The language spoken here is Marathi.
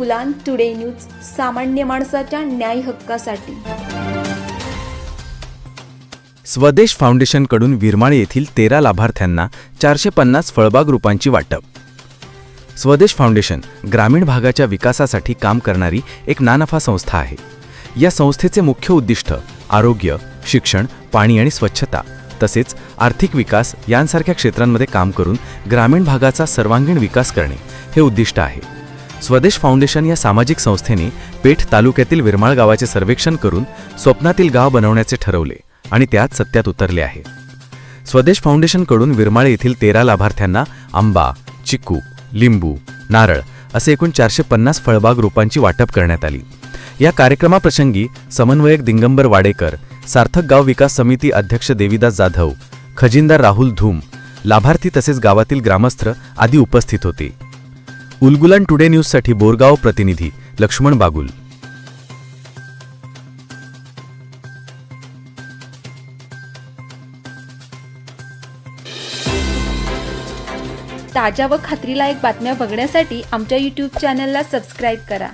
उलान टुडे न्यूज सामान्य माणसाच्या न्याय हक्कासाठी. स्वदेश फाउंडेशनकडून विरमाळ येथील तेरा लाभार्थ्यांना चारशे पन्नास फळबाग रूपांची वाटप. स्वदेश फाउंडेशन ग्रामीण भागाच्या विकासासाठी काम करणारी एक नानफा संस्था आहे. या संस्थेचे मुख्य उद्दिष्ट आरोग्य शिक्षण पाणी आणि स्वच्छता तसेच आर्थिक विकास यांसारख्या क्षेत्रांमध्ये काम करून ग्रामीण भागाचा सर्वांगीण विकास करणे हे उद्दिष्ट आहे. स्वदेश फाउंडेशन या सामाजिक संस्थेने पेठ तालुक्यातील विरमाळ गावाचे सर्वेक्षण करून स्वप्नातील गाव बनवण्याचे ठरवले आणि त्यात सत्यात उतरले आहे. स्वदेश फाउंडेशनकडून विरमाळ येथील तेरा लाभार्थ्यांना आंबा चिक्कू लिंबू नारळ असे एकूण चारशे पन्नास फळबाग रोपांची वाटप करण्यात आली. या कार्यक्रमाप्रसंगी समन्वयक दिंगंबर वाडेकर सार्थक गाव विकास समिती अध्यक्ष देविदास जाधव खजिनदार राहुल धूम लाभार्थी तसेच गावातील ग्रामस्थ आदी उपस्थित होते. उलगुलन टुडे न्यूजसाठी बोरगाव प्रतिनिधी लक्ष्मण बागुल. ताज्या व खात्रीलायक बातम्या बघण्यासाठी आमच्या यूट्यूब चॅनलला सबस्क्राईब करा.